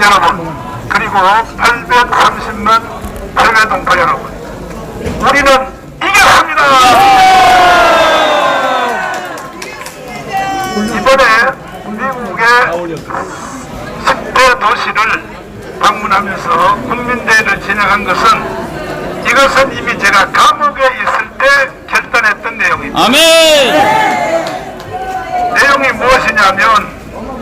여러분, 그리고 830만 해외 동포 여러분, 우리는 이겨야 합니다! 이번에 미국의 10대 도시를 방문하면서 국민대회를 진행한 것은 이것은 이미 제가 감옥에 있을 때 결단했던 내용입니다. 아멘. 내용이 무엇이냐면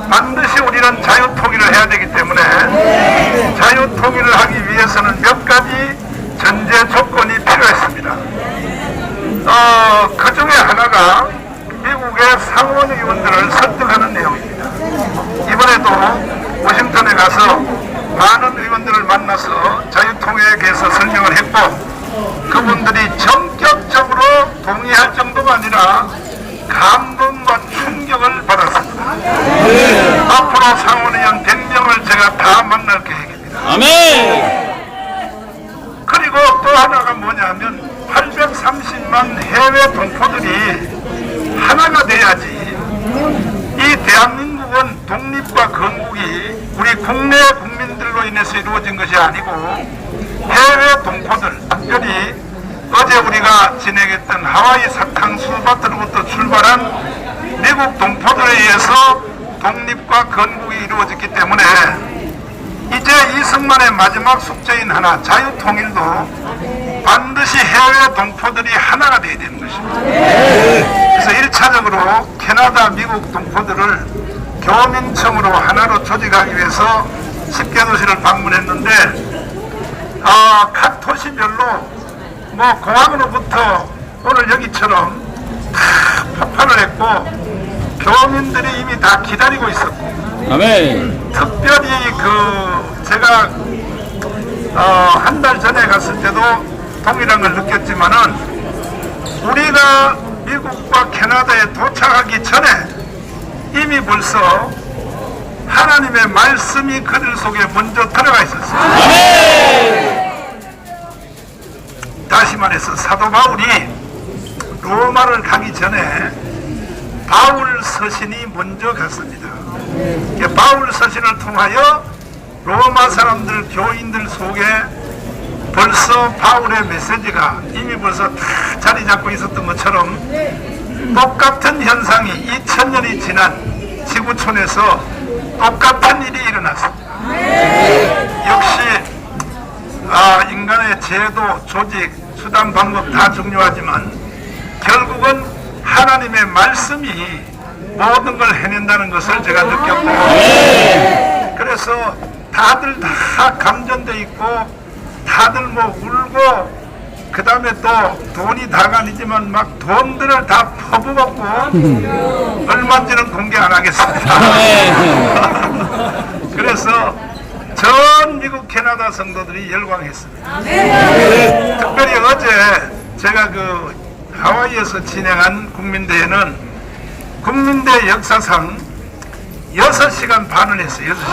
반드시 우리는 자유통일을 해야 때문에 자유통일을 하기 위해서는 몇 가지 전제 조건이 필요했습니다. 어, 그 중에 하나가 미국의 상원 의원들을 설득하는 내용입니다. 이번에도 워싱턴에 가서 많은 의원들을 만나서 자유통일에 대해서 설명을 했고 그분들이 전격적으로 동의할 정도가 아니라 감동과 충격을 받았습니다. 앞으로 상원의원 100명을 제가 다 만날 계획입니다. 아멘. 그리고 또 뭐냐면 830만 해외 동포들이 하나가 돼야지. 이 대한민국은 독립과 건국이 우리 국내 국민들로 인해서 이루어진 것이 아니고 해외 동포들 특별히 어제 우리가 진행했던 하와이 사탕 수바트로부터 출발한 미국 동포들에 의해서 독립과 건국이 이루어졌기 때문에 이제 이승만의 마지막 숙제인 하나 자유통일도 반드시 해외 동포들이 하나가 돼야 되는 것입니다. 그래서 1차적으로 캐나다, 미국 동포들을 교민청으로 하나로 조직하기 위해서 10개 도시를 방문했는데 아, 각 도시별로 뭐 공항으로부터 오늘 여기처럼 다 파판을 했고 교민들이 이미 다 기다리고 있었고 아멘. 특별히 그 제가 어, 한 달 전에 갔을 때도 동일한 걸 느꼈지만은 우리가 미국과 캐나다에 도착하기 전에 이미 벌써 하나님의 말씀이 그들 속에 먼저 들어가 있었어요. 다시 말해서 사도 바울이 로마를 가기 전에 바울 서신이 먼저 갔습니다. 이 바울 서신을 통하여 로마 사람들 교인들 속에 벌써 바울의 메시지가 이미 벌써 다 자리 잡고 있었던 것처럼 똑같은 현상이 2000년이 지난 지구촌에서 똑같은 일이 일어났습니다. 역시 아, 인간의 제도, 조직, 수단, 방법 다 중요하지만 결국은 하나님의 말씀이 모든 걸 해낸다는 것을 제가 느꼈고 그래서 다들 다 감전돼 있고 다들 뭐 울고 그 다음에 또 돈이 다가 아니지만 막 돈들을 다 퍼부었고 얼마인지는 공개 안 하겠습니다. 그래서 전 미국 캐나다 성도들이 열광했습니다. 특별히 어제 제가 그 하와이에서 진행한 국민대회는 국민대 역사상 6시간 반을 했어요. 6시간.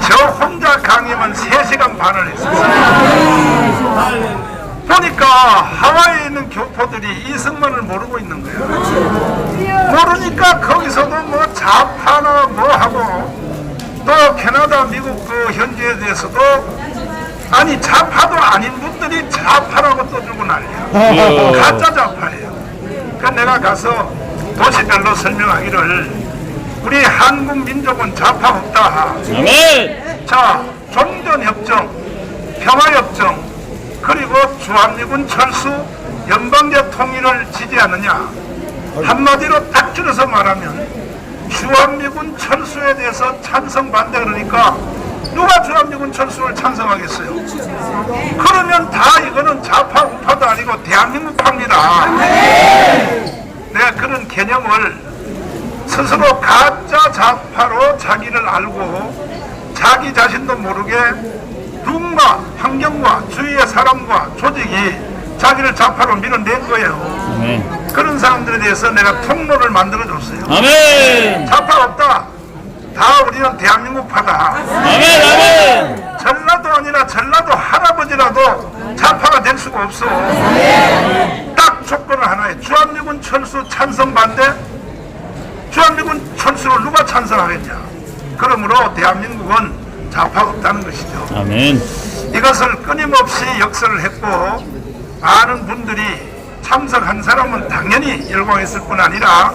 저 혼자 강의만 3시간 반을 했어요. 보니까 하와이에 있는 교포들이 이승만을 모르고 있는 거예요. 모르니까 거기서도 뭐 좌파나 뭐 하고 또 캐나다, 미국 그 현지에 대해서도 아니 좌파도 아닌 분들이 좌파라고 떠들고 난리야. 가짜 좌파예요. 그 내가 가서 도시별로 설명하기를 우리 한국 민족은 좌파 없다. 아멘. 자, 종전협정, 평화협정, 그리고 주한미군 철수, 연방제 통일을 지지하느냐. 한마디로 딱 줄여서 말하면 주한미군 철수에 대해서 찬성 반대 그러니까 누가 주한미군 철수를 찬성하겠어요? 그러면 다 이거는 좌파 우파도 아니고 대한민국파입니다. 내가 그런 개념을 스스로 가짜 좌파로 자기를 알고 자기 자신도 모르게 누군가 환경과 주위의 사람과 조직이 자기를 좌파로 밀어낸 거예요. 아멘. 그런 사람들에 대해서 내가 통로를 만들어 줬어요. 아멘. 좌파 없다. 다 우리는 대한민국파다. 아멘. 아멘. 전라도 아니라 전라도 할아버지라도 좌파가 될 수가 없어. 딱 조건을 하나에 주한미군 철수 찬성 반대. 주한미군 철수를 누가 찬성하겠냐? 그러므로 대한민국은 좌파 없다는 것이죠. 아멘. 이것을 끊임없이 역설을 했고 많은 분들이 참석한 사람은 당연히 열광했을 뿐 아니라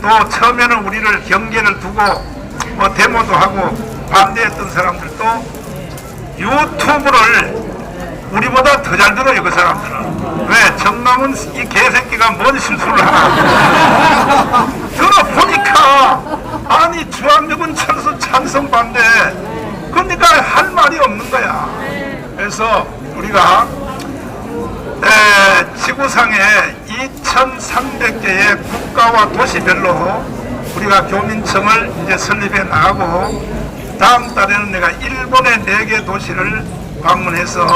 또 처음에는 우리를 경계를 두고 뭐 데모도 하고 반대했던 사람들도 유튜브를 우리보다 더 잘 들어요 그 사람들은. 왜? 정남은 이 개새끼가 뭔 실수를 하나. 들어보니까 아니 주한미군 철수 찬성 반대. 그러니까 할 말이 없는 거야. 그래서 우리가 에, 지구상에 2,300개의 국가와 도시별로 우리가 교민청을 이제 설립해 나가고 다음 달에는 내가 일본의 4개 도시를 방문해서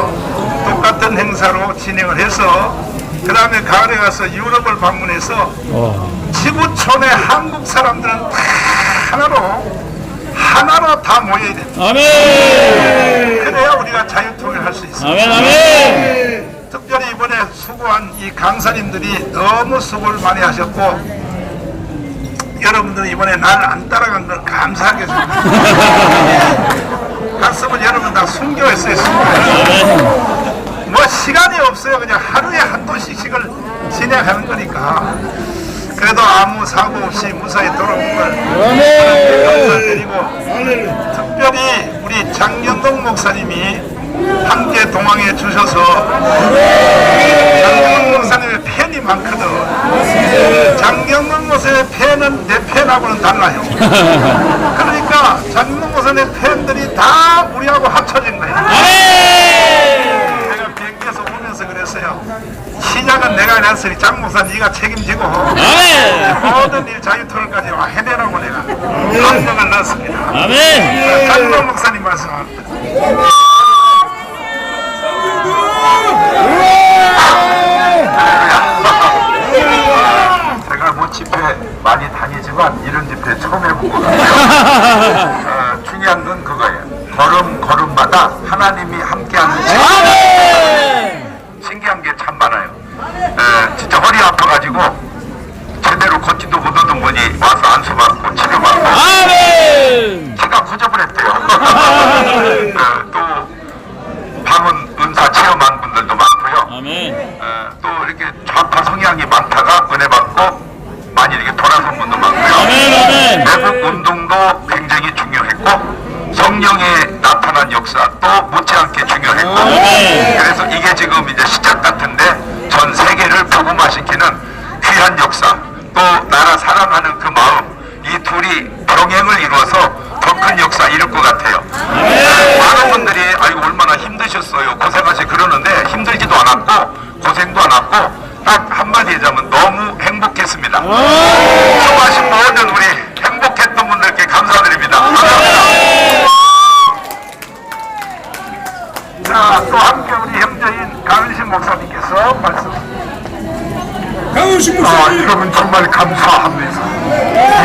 똑같은 행사로 진행을 해서 그 다음에 가을에 가서 유럽을 방문해서 와. 지구촌의 한국 사람들은 다 하나로 하나로 다 모여야 돼. 아멘. 그래야 우리가 자유통일 할 수 있어. 아멘, 아멘. 특별히 이번에 수고한 이 강사님들이 너무 수고를 많이 하셨고 여러분들 이번에 날안 따라간 걸 감사하게 생각합니다. 갔으면 여러분 다 순교했어요. 순교. 뭐 시간이 없어요. 그냥 하루에 한 도씩씩을 진행하는 거니까. 그래도 아무 사고 없이 무사히 돌아온 걸 감사드리고 특별히 우리 장경동 목사님이 함께 동행해 주셔서 장경동 목사님의 팬이 많거든. 장경동 목사님의 팬은 내 팬하고는 달라요. 그러니까 장경동 목사님의 팬들이 다 우리하고 합쳐진 거예요. 아멘. 내가 비행기에서 오면서 그랬어요. 시작은 내가 했으니 장 목사 네가 책임지고 아멘. 모든 일 자유통일까지 와 해내라고 내가 강력을 넣었습니다. 아멘. 장경 목사님 말씀합니다. 제가 뭐 집회 많이 다니지만 이런 집회 처음 해본 것 같아요. 어, 중요한 건 그거예요. 걸음 걸음마다 하나님이 함께하는. 신기한 게 참 많아요. 에, 진짜 허리 아파가지고 제대로 걷지도 못하던 분이 와서 안수받고 치료받고. 키가 구져버렸대요. 어, 또 방은 은사 체험한 분들도 많고요. 아멘. 어, 또 이렇게 좌파 성향이 많다가 은혜 받고 많이 이렇게 돌아선 분도 많고요. 아멘, 아멘. 외국 운동도 굉장히 중요했고 성령의 또 못지않게 중요했고 아멘. 그래서 이게 지금 이제 시작 같은데 전 세계를 복음화시키는 귀한 역사 또 나라 사랑하는 그 마음 이 둘이 병행을 이루어서 더 큰 역사 이룰 것 같아요. 많은 분들이 아이고 얼마나 힘드셨어요 고생하시 그러는데 힘들지도 않았고 고생도 않았고 딱 한마디 하자면 너무 행복했습니다. 수고하신 모든 우리 행복했던 분들께 감사드립니다. 감사합니다. 자, 또 함께 우리 형제인 강은신 목사님께서 말씀. 강훈식 아, 목사님 이러면 정말 감사합니다.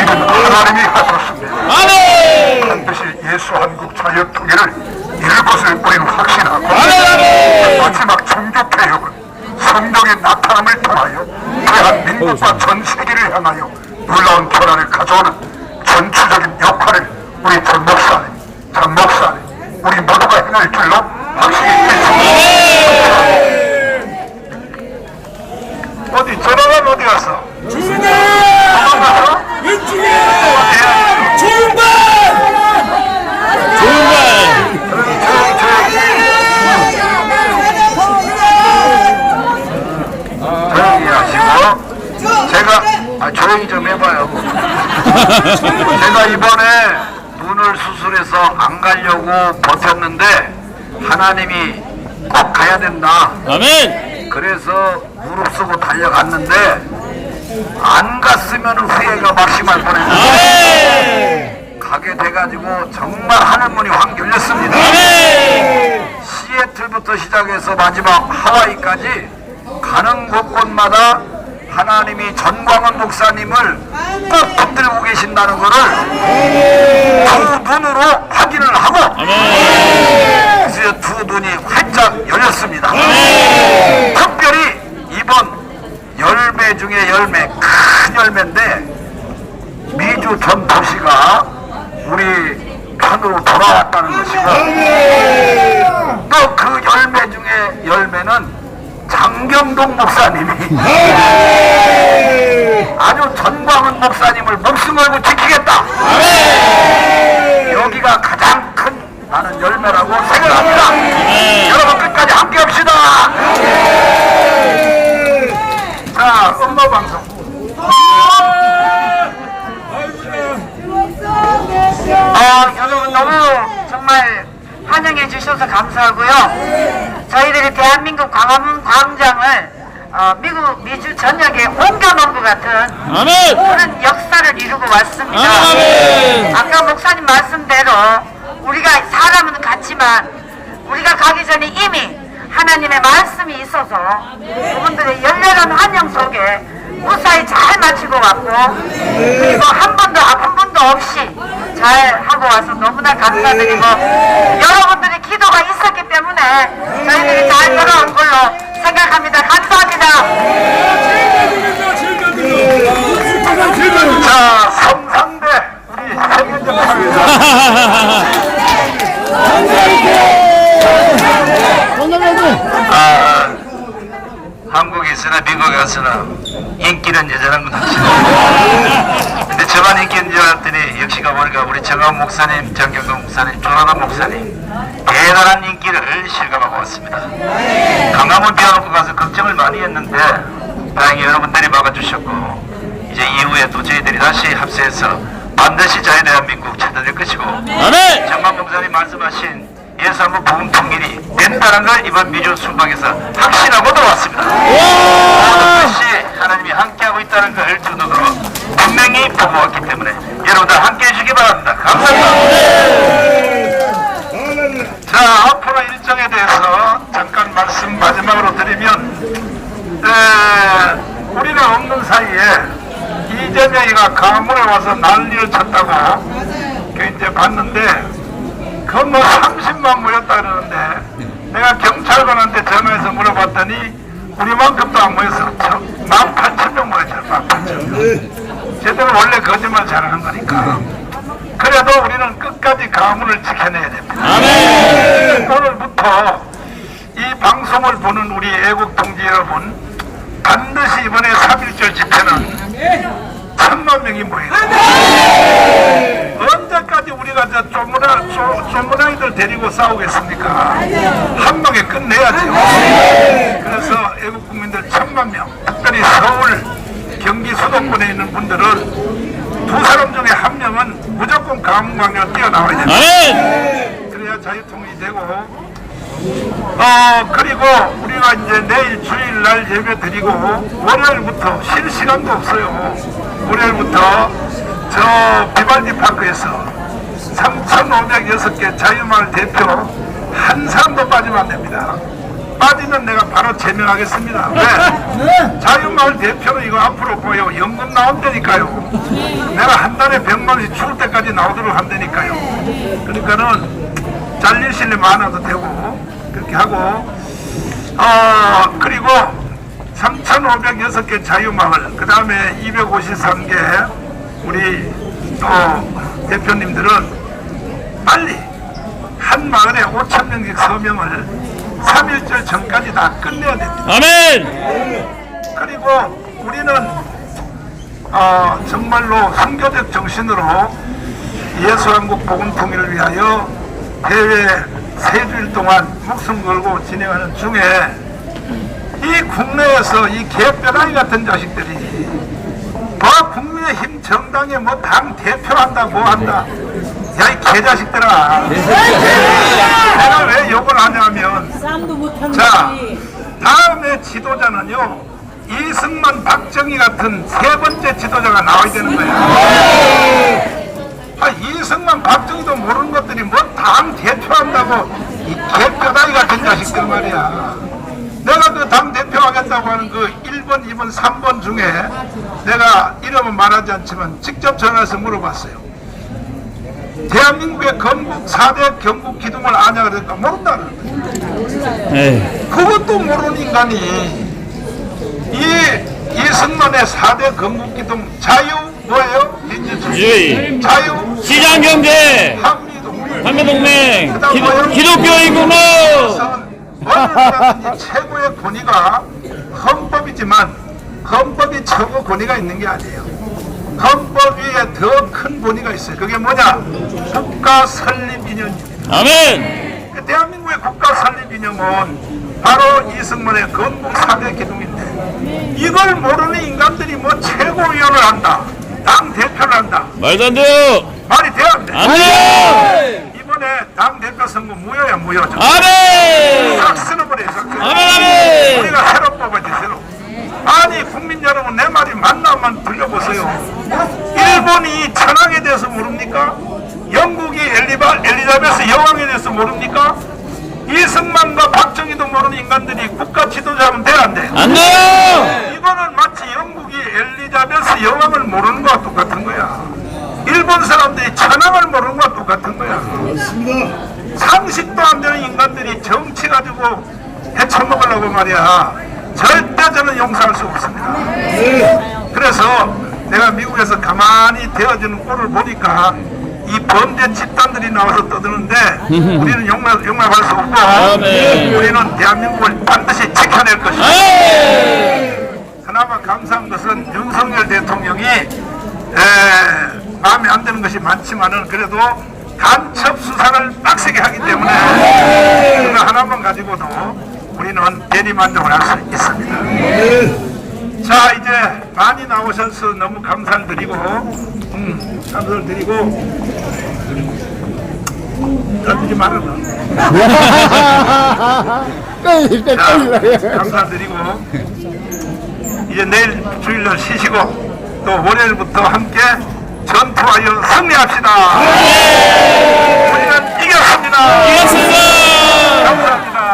이건 하나님이 하셨습니다. 아멘. 반드시 예수 한국 자유 통일을 이룰 것을 우리는 확신하고 아멘. 마지막 종교 개혁은 성령의 나타남을 통하여 대한민국과 전 세계를 향하여 놀라운 변화를 가져오는 전투적인 역할을 우리 전 목사님, 장 목사님, 우리 모두가 행할 줄로 확실히 믿습니다. 어디 전화가 어디 갔어? 주문아 도망갔어? 왼쪽에 어디야? 조용반 좋은 말. 조용히 하시고 제가 아, 조용히 좀 해봐요. 제가 이번에 눈을 수술해서 안 가려고 버텼는데 하나님이 꼭 가야 된다. 아멘. 그래서 무릎 쓰고 달려갔는데 안 갔으면 후회가 막심할 뻔했어요. 아멘. 가게 돼가지고 정말 하늘문이 확 열렸습니다. 아멘. 시애틀부터 시작해서 마지막 하와이까지 가는 곳곳마다 하나님이 전광훈 목사님을 꼭 붙들고 계신다는 것을 두 눈으로 확인을 하고. 그래서 두 눈이 활짝 열렸습니다. 특별히 이번 열매 중에 열매 큰 열매인데 미주 전 도시가 우리 편으로 돌아왔다는 것이고 또 그 열매 장경동 목사님이 아주 전광훈 목사님을 목숨 걸고 지키겠다. 여기가 가장 큰 나는 열매라고 생각합니다. 여러분 끝까지 함께 합시다. 자, 음모 방송. 어, 여러분 너무 정말 환영해 주셔서 감사하고요. 저희들이 대한민국 광화문 전역에 옮겨놓은 것 같은 아멘. 그런 역사를 이루고 왔습니다. 아멘. 아까 목사님 말씀대로 우리가 사람은 같지만 우리가 가기 전에 이미 하나님의 말씀이 있어서 그분들의 열렬한 환영 속에 무사히 잘 마치고 왔고 그리고 한 번도 아픈 분도 없이 잘 하고 와서 너무나 감사드리고 여러분들의 기도가 있었기 때문에 저희들이 잘 돌아온 걸로 생각합니다. 감사합니다. 자, 성상대 우리 세계적 사회자. 아, 한국에서나 미국에 가서나 인기는 여전한 건 확실해요. 근데 저만 인기 있는 줄 알았더니 역시 가 보니까 우리 정한 목사님, 정경동 목사님, 조나단 목사님 대단한 인기를 실감하고 왔습니다. 강화문 비워놓고 가서 걱정을 많이 했는데 다행히 여러분들이 막아주셨고 이제 이후에 또 저희들이 다시 합세해서 반드시 자유대한민국 찾아낼 것이고 아멘. 정만 목사님 말씀하신 예수한국 복음 통일이 된다는 걸 이번 미주 순방에서 확신하고 들어왔습니다. 모든 것이 하나님이 함께하고 있다는 걸두 눈으로 분명히 보고 왔기 때문에 여러분들 함께해 주기 바랍니다. 감사합니다. 자, 앞으로 일정에 대해서 잠깐 말씀 마지막으로 드리면 에, 우리는 없는 사이에 이재명이가 강물에 와서 난리를 쳤다고 그 이제 봤는데 그뭐 30만 모였다 그러는데 내가 경찰관한테 전화해서 물어봤더니 우리만큼도 안 모였어 18,000명 모였잖아 18,000명. 쟤들은 원래 거짓말 잘하는 거니까. 그래도 우리는 끝까지 가문을 지켜내야 됩니다. 아멘. 오늘부터 이 방송을 보는 우리 애국 동지 여러분 반드시 이번에 3.1절 집회는 천만 명이 모여요 언제까지 우리가 저 쪼무라, 쪼, 쪼무라이들 데리고 싸우겠습니까? 한 방에 끝내야죠. 그래서 애국 국민들 천만 명 특별히 서울 경기 수도권에 있는 분들은 두 사람 중에 한 명은 무조건 강원광역 뛰어나와야 됩니다. 그래야 자유통일이 되고 어 그리고 우리가 이제 내일 주일날 예배 드리고 월요일부터 쉴 시간도 없어요. 월요일부터 저 비발디 파크에서 3,506개 자유마을 대표 한 사람도 빠지면 안 됩니다. 빠지면 내가 바로 제명하겠습니다. 왜? 자유마을 대표는 이거 앞으로 보여. 연금 나온다니까요. 내가 한 달에 100만 원씩 죽을 때까지 나오도록 한다니까요. 그러니까는 실리 많아도 되고 그렇게 하고 어 그리고 3,506개 자유마을 그 다음에 253개 우리 또 대표님들은 빨리 한 마을에 5천 명씩 서명을 3일절 전까지 다 끝내야 됩니다. 아멘. 그리고 우리는 어, 정말로 선교적 정신으로 예수한국 복음 통일을 위하여 해외 세 주일 동안 목숨 걸고 진행하는 중에 이 국내에서 이 개뼈다귀 같은 자식들이 뭐 국민의힘 정당에 뭐 당 대표한다 뭐 한다. 야 이 개자식들아. 내가 왜 욕을 하냐면 자 다음에 지도자는요 이승만 박정희 같은 세 번째 지도자가 나와야 되는 거야 아 이승만 박정희도 모르는 것들이 뭐당 대표한다고 이 개뼈다귀 같은 자식들 말이야 내가 그 당 대표 하겠다고 하는 그 1번, 2번, 3번 중에 내가 이름은 말하지 않지만 직접 전화해서 물어봤어요. 대한민국의 건국 4대 경국 기둥을 아냐 그러니까 모른다는 거예요. 에이. 그것도 모르는 인간이 이 이승만의 4대 건국 기둥 자유 뭐예요? 민주주의 예. 자유 시장 경제, 한미동맹 한미동맹, 기독, 기독교인 공무. 어느 최고의 권위가 헌법이지만 헌법이 최고 권위가 있는 게 아니에요. 헌법 위에 더 큰 권위가 있어요. 그게 뭐냐? 국가 설립 기념입니다. 아멘. 대한민국의 국가 설립 기념은 바로 이승만의 건국 4대 기둥인데 이걸 모르는 인간들이 뭐 최고위원을 한다. 당 대표를 한다. 말도 안 돼요. 말이 돼야 안 돼. 안 돼요. 이번에 당 대표 선거 무효야 무효. 아멘. 싹 쓸어버려. 아멘, 아멘. 우리가 새로 뽑아지 새로. 아니 국민 여러분 내 말이 맞나만 들려보세요. 일본이 천황에 대해서 모릅니까? 영국이 엘리바, 엘리자베스 여왕에 대해서 모릅니까? 이승만과 박정희도 모르는 인간들이 국가 지도자면 돼안 돼? 안 돼요. 여왕을 모르는 거와 똑같은 거야. 일본 사람들이 천황을 모르는 거와 똑같은 거야. 상식도 안 되는 인간들이 정치 가지고 헤쳐먹으려고 말이야. 절대 저는 용서할 수 없습니다. 그래서 내가 미국에서 가만히 되어지는 꼴을 보니까 이 범죄 집단들이 나와서 떠드는데 우리는 용납, 용납할 수 없고 아멘. 우리는 대한민국을 반드시 지켜낼 것이다. 그나마 감사한 것은 윤석열 대통령이 에, 마음에 안 드는 것이 많지만은 그래도 간첩 수사를 빡세게 하기 때문에 그거 하나만 가지고도 우리는 대리만족을 할 수 있습니다. 자 이제 많이 나오셔서 너무 감사를 드리고 음, 감사를 드리고 던지지 말아라. 아, 감사드리고 이제 내일 주일날 쉬시고 또 월요일부터 함께 전투하여 승리합시다. 우리는 이겼습니다. 이겼습니다. 감사합니다.